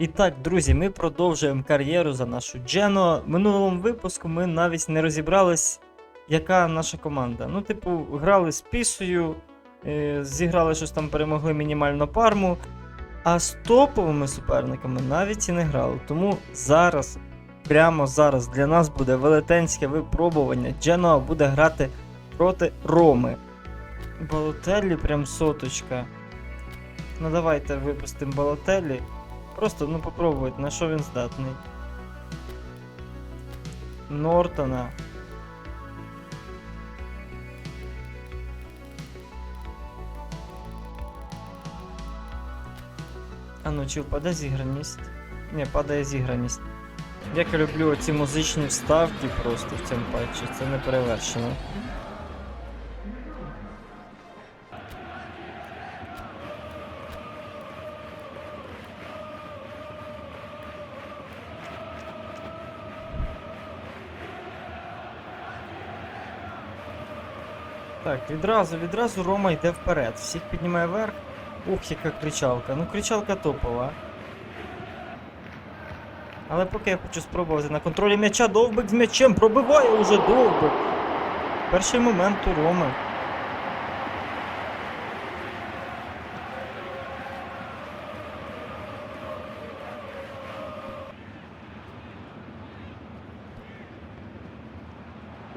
І так, друзі, ми продовжуємо кар'єру за нашу Джено. Минулому випуску ми навіть не розібрались, яка наша команда. Ну, типу, грали з пісою, е, зіграли щось там, перемогли мінімально парму. А з топовими суперниками навіть і не грали. Тому зараз, прямо зараз, для нас буде велетенське випробування. Дженоа буде грати проти Роми. Балотеллі прям соточка. Ну давайте випустимо Балотеллі. Просто ну попробуйте, на що він здатний. Нортона. А ну чи впаде зіграність? Ні, падає зіграність. Як я люблю оці музичні вставки просто в цьому патчі, це не перевершено. Так, відразу, відразу Рома йде вперед. Всіх піднімає вверх. Ух, яка кричалка. Ну, кричалка топова. Але поки я хочу спробувати на контролі м'яча, довбик з м'ячем пробиває уже довбик. Перший момент у Роми.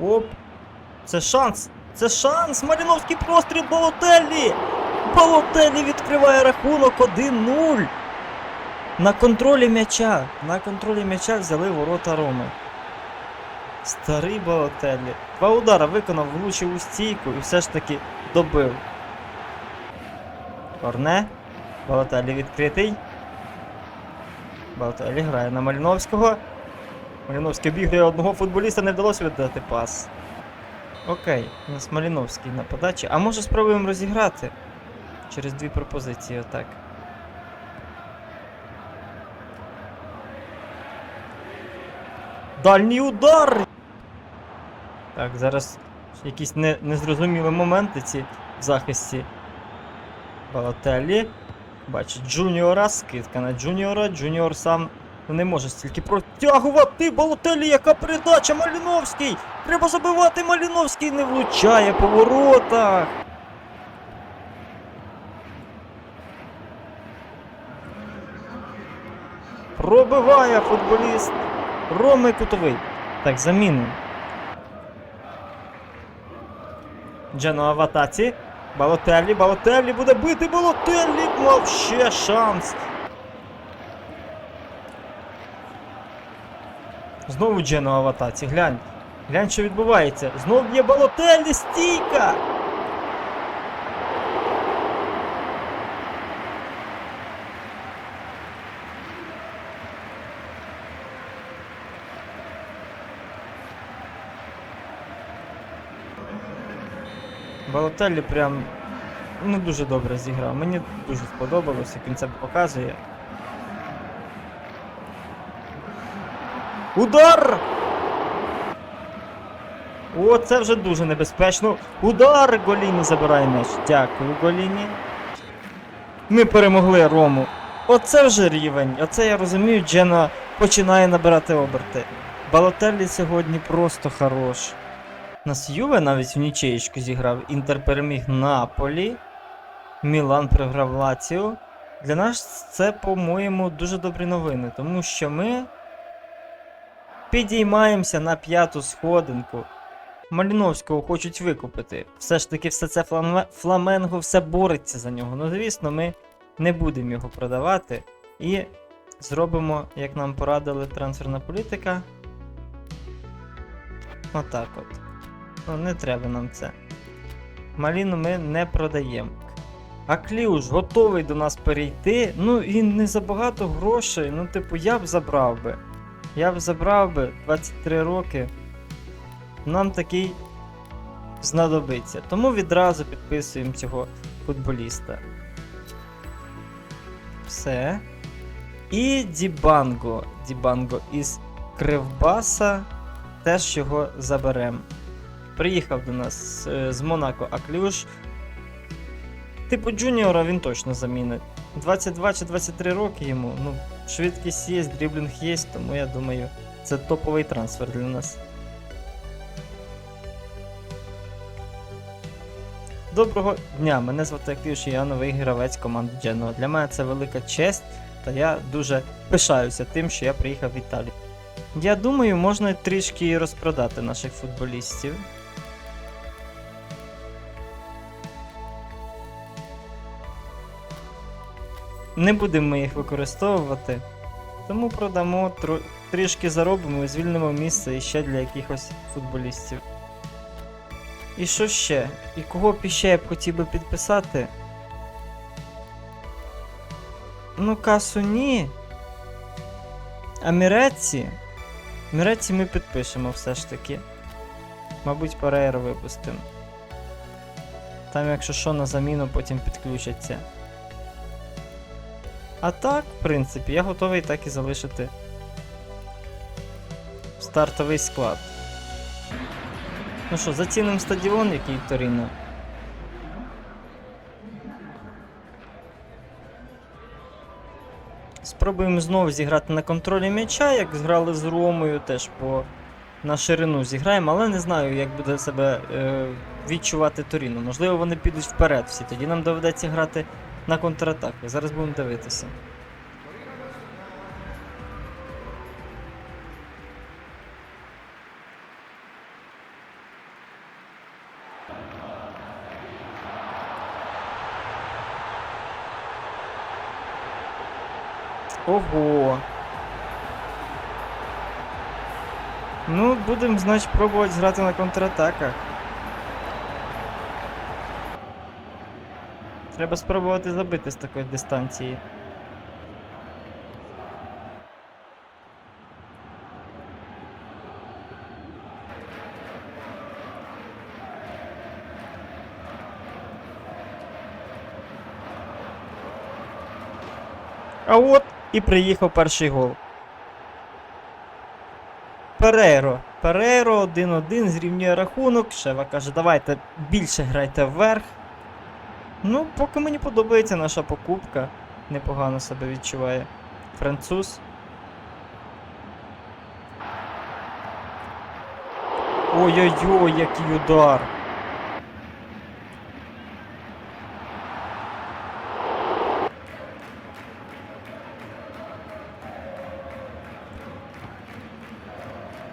Оп. Це шанс! Це шанс! Маліновський простріл Балотеллі! Балотеллі відкриває рахунок 1-0. На контролі м'яча. На контролі м'яча взяли ворота Роми. Старий Балотеллі. Два удара виконав, влучив у стійку і все ж таки добив. Корне. Балотеллі відкритий. Балотеллі грає на Маліновського. Маліновський обігрує одного футболіста, не вдалося віддати пас. Окей, у нас Маліновський на подачі. А може спробуємо розіграти? Через дві пропозиції, отак. Дальній удар! Так, зараз якісь не, незрозумілі моменти ці в захисті. Балотеллі. Бачить Джуніора, скидка на Джуніора. Джуніор сам не може стільки протягувати. Балотелі, яка передача! Маліновський! Треба забивати Маліновський не влучає по воротах. Пробиває футболіст Роми Кутовий. Так, заміну. Джено в атаці. Балотеллі буде бити, Балотеллі мав ще шанс. Знову Джено в атаці, глянь. Глянь, що відбувається. Знов є Балотеллі, стійка! Балотеллі прям ну, дуже добре зіграв. Мені дуже сподобалось, як він це показує. Удар! О, це вже дуже небезпечно. Удар! Голіні забирає м'яч. Дякую, Голіні. Ми перемогли Рому. Оце вже рівень. Оце я розумію, Джена починає набирати оберти. Балотеллі сьогодні просто хорош. Нас Юве навіть в нічеєчку зіграв. Інтер переміг Наполі. Мілан програв Лаціо. Для нас це, по-моєму, дуже добрі новини, тому що ми підіймаємося на п'яту сходинку. Маліновського хочуть викупити. Все ж таки, все це фламе... Фламенго все бореться за нього. Ну, звісно, ми не будемо його продавати. І зробимо, як нам порадили трансферна політика. Отак от. Ну, не треба нам це. Маліну ми не продаємо. А Кліуш готовий до нас перейти. Ну і не за багато грошей. Ну, типу, я б забрав би. Я б забрав би 23 роки. Нам такий знадобиться. Тому відразу підписуємо цього футболіста. Все. І Дібанго. Дібанго із Кривбаса. Теж його заберемо. Приїхав до нас е, з Монако Аклюш. Типу Джуніора він точно замінить. 22 чи 23 роки йому. Ну, Швидкість є, дріблінг є, тому я думаю, це топовий трансфер для нас. Доброго дня! Мене звати Активш, і я новий гравець команди Genoa. Для мене це велика честь, та я дуже пишаюся тим, що я приїхав в Італію. Я думаю, можна трішки розпродати наших футболістів. Не будемо ми їх використовувати, тому продамо тро- трішки заробимо і звільнимо місце іще для якихось футболістів. І що ще? І кого б іще я б хотів би підписати? Ну, касу ні. А Міреці? Міреці ми підпишемо все ж таки. Мабуть, Перейро випустимо. Там, якщо що, на заміну потім підключаться. А так, в принципі, я готовий так і залишити стартовий склад. Ну що, зацінимо стадіон, який Торіно. Спробуємо знову зіграти на контролі м'яча, як зграли з Ромою, теж по на ширину зіграємо, але не знаю, як буде себе е, відчувати Торіно. Можливо, вони підуть вперед всі, тоді нам доведеться грати на контратаках. Зараз будемо дивитися. Ого. Ну, будемо, значить, пробувати грати на контратаках. Треба спробувати забити з такої дистанції. А от і приїхав перший гол. Перейро. Перейро 1-1 зрівнює рахунок. Шева каже, давайте більше грайте вверх. Ну, поки мені подобається наша покупка. Непогано себе відчуває. Француз. Ой-ой-ой, який удар.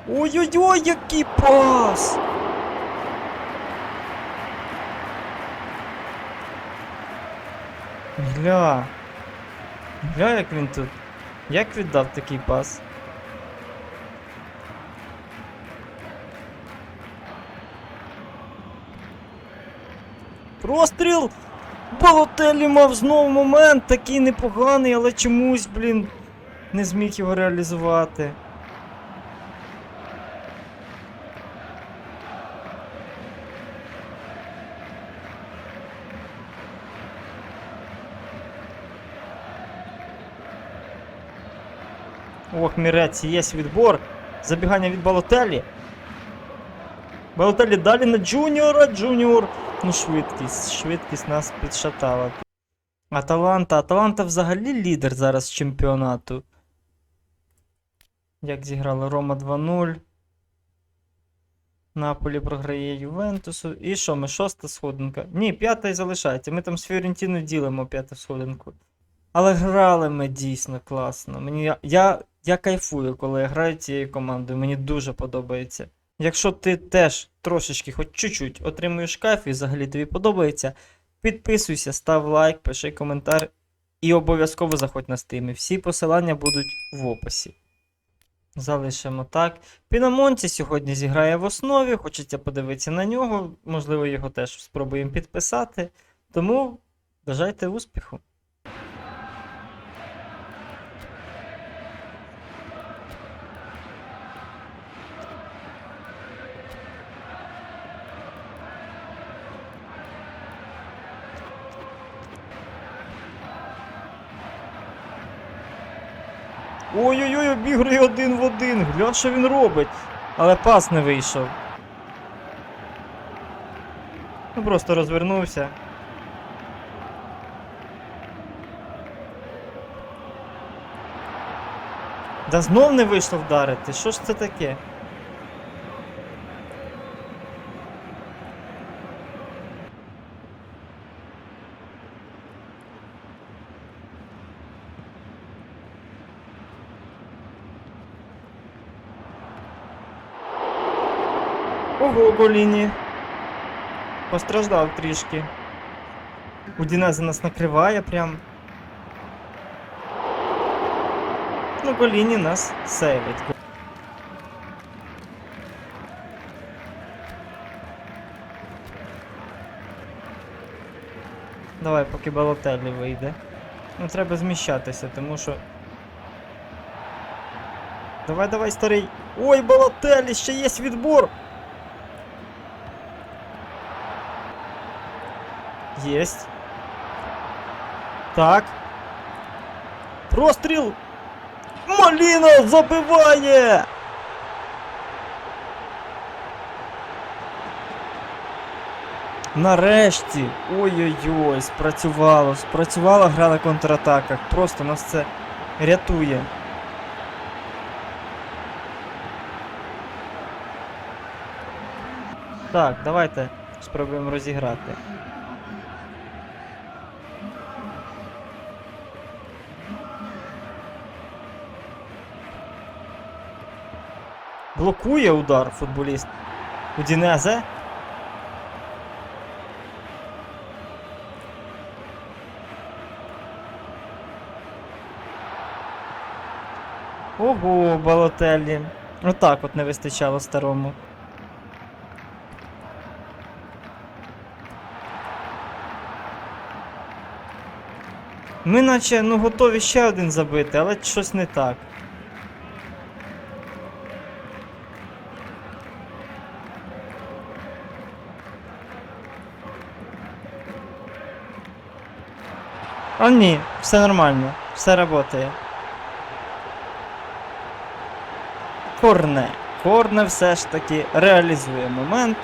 Ой-ой-ой, який пас! Гля. Гля, як він тут. Як віддав такий пас? Простріл! Балотелі мав знову момент, такий непоганий, але чомусь, блін, не зміг його реалізувати. Ох, Міреці, є відбор. Забігання від Балотелі. Балотелі далі на Джуніора. Джуніор. Ну, швидкість. Швидкість нас підшатала. Аталанта. Аталанта взагалі лідер зараз чемпіонату. Як зіграли Рома 2-0. Наполі програє Ювентусу. І що, ми шоста сходинка? Ні, п'ята і залишається. Ми там з Фіорентіною ділимо п'яту сходинку. Але грали ми дійсно класно. Мені, я, я, кайфую, коли я граю цією командою. Мені дуже подобається. Якщо ти теж трошечки, хоч чуть-чуть отримуєш кайф і взагалі тобі подобається, підписуйся, став лайк, пиши коментар і обов'язково заходь на стріми. Всі посилання будуть в описі. Залишимо так. Пінамонці сьогодні зіграє в основі, хочеться подивитися на нього, можливо, його теж спробуємо підписати. Тому бажайте успіху! Ой-ой-ой, обігрує один в один. Глянь, що він робить. Але пас не вийшов. Ну просто розвернувся. Да знов не вийшло вдарити. Що ж це таке? Ого, Голіні. Постраждав трішки. Удінеза нас накриває прям. Ну, Голіні нас сейвить. Давай, поки Балотеллі вийде. Ну, треба зміщатися, тому що. Давай, давай, старий. Ой, Балотеллі, ще є відбор! Єсть. Так. Простріл! Маліна забиває! Нарешті! Ой-ой-ой, спрацювало, спрацювала гра на контратаках. Просто нас це рятує. Так, давайте спробуємо розіграти. Блокує удар футболіст. Удінезе. Ого, Балотеллі. Отак от не вистачало старому. Ми наче ну готові ще один забити, але щось не так. А ні, все нормально, все працює. Корне. Корне все ж таки реалізує момент.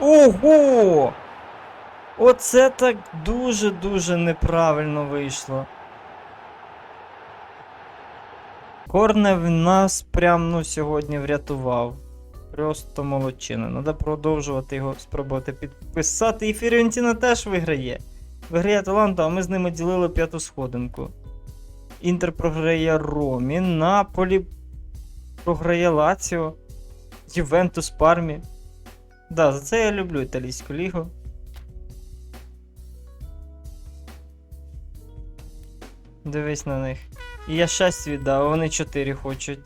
Ого! Оце так дуже-дуже неправильно вийшло. Корнев нас прям ну сьогодні врятував. Просто молодчина. Треба продовжувати його спробувати підписати. І Фіріонтіна теж виграє. Виграє Аталанта, а ми з ними ділили п'яту сходинку. Інтер програє Ромі, Наполі програє Лаціо, Ювентус Пармі. Да, за це я люблю італійську лігу. Дивись на них. І я 6 віддав, а вони 4 хочуть.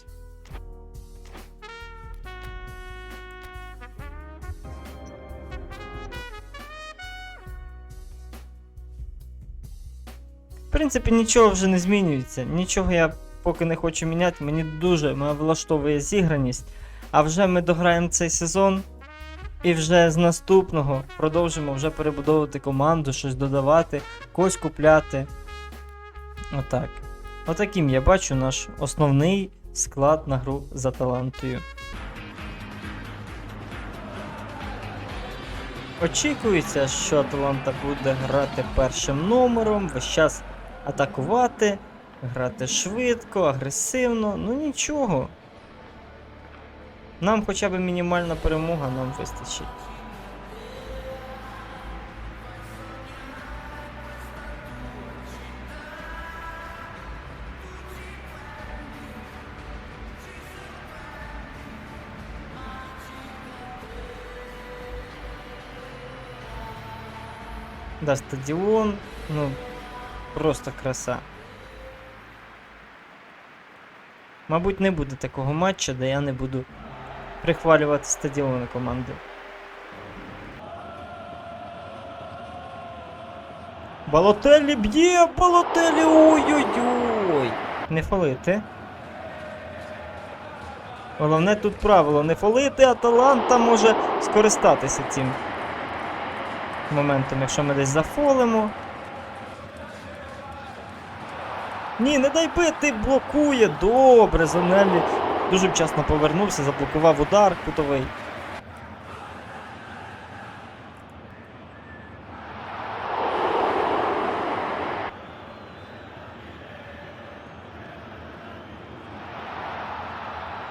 В принципі, нічого вже не змінюється. Нічого я поки не хочу міняти. Мені дуже мене влаштовує зіграність. А вже ми дограємо цей сезон. І вже з наступного продовжимо вже перебудовувати команду, щось додавати, когось купляти. Отак. Отаким я бачу наш основний склад на гру за талантою. Очікується, що Аталанта буде грати першим номером, весь час атакувати, грати швидко, агресивно, ну нічого. Нам хоча б мінімальна перемога нам вистачить. Да, стадіон, ну, просто краса. Мабуть, не буде такого матчу, де я не буду прихвалювати стадіони команди. Балотелі б'є! Балотелі! Ой-ой-ой! Не фалити. Головне тут правило не фалити, а таланта може скористатися цим моментом, якщо ми десь зафолимо. Ні, не дай бити, блокує. Добре, Зонеллі дуже вчасно повернувся, заблокував удар кутовий.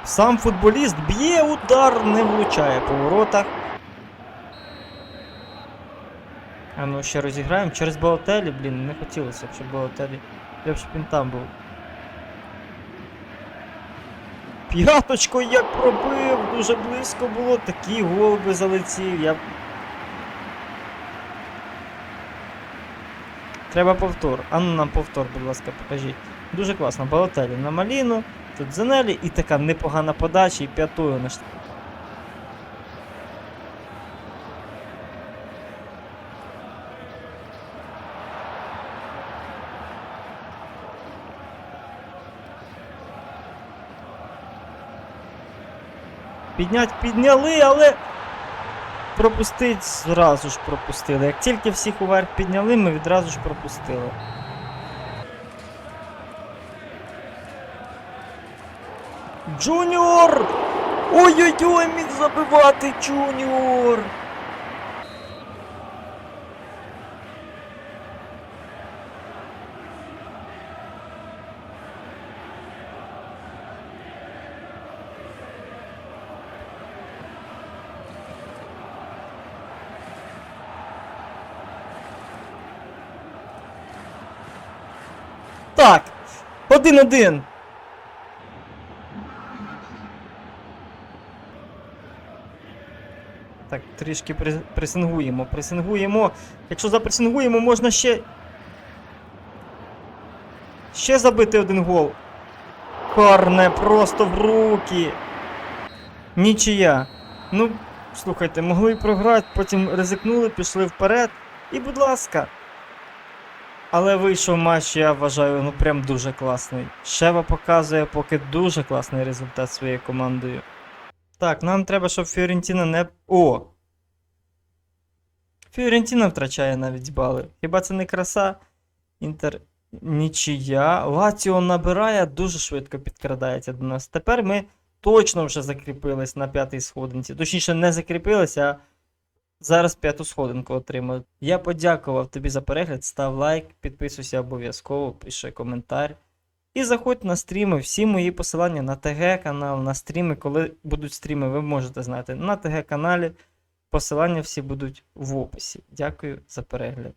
Сам футболіст б'є удар, не влучає по воротах. А ну ще розіграємо через Балотелі, блін, не хотілося б, щоб Балотелі. Я б він там був. П'яточко як пробив, дуже близько було, такий гол би залетів. Я... Треба повтор. А ну нам повтор, будь ласка, покажіть. Дуже класно. Балотелі на маліну, тут Зенелі і така непогана подача і п'ятою на Піднять підняли, але пропустить зразу ж пропустили. Як тільки всіх уверх підняли, ми відразу ж пропустили. Джуніор! Ой-ой-ой, міг забивати Джуніор! Так, один-один. Так, трішки пресингуємо, пресингуємо. Якщо запресингуємо, можна ще. Ще забити один гол. Карне просто в руки. Нічия. Ну, слухайте, могли програти, потім ризикнули, пішли вперед. І, будь ласка. Але вийшов матч, я вважаю, ну прям дуже класний. Шева показує поки дуже класний результат своєю командою. Так, нам треба, щоб Фіорентіна не. О! Фіорентіна втрачає навіть бали. Хіба це не краса? Інтер. Нічия. Лаціо набирає, дуже швидко підкрадається до нас. Тепер ми точно вже закріпились на п'ятій сходинці. Точніше, не закріпилися, а зараз п'яту сходинку отримав. Я подякував тобі за перегляд. Став лайк, підписуйся обов'язково, пиши коментар. І заходь на стріми. Всі мої посилання на ТГ канал, на стріми, коли будуть стріми, ви можете знати на ТГ каналі. Посилання всі будуть в описі. Дякую за перегляд.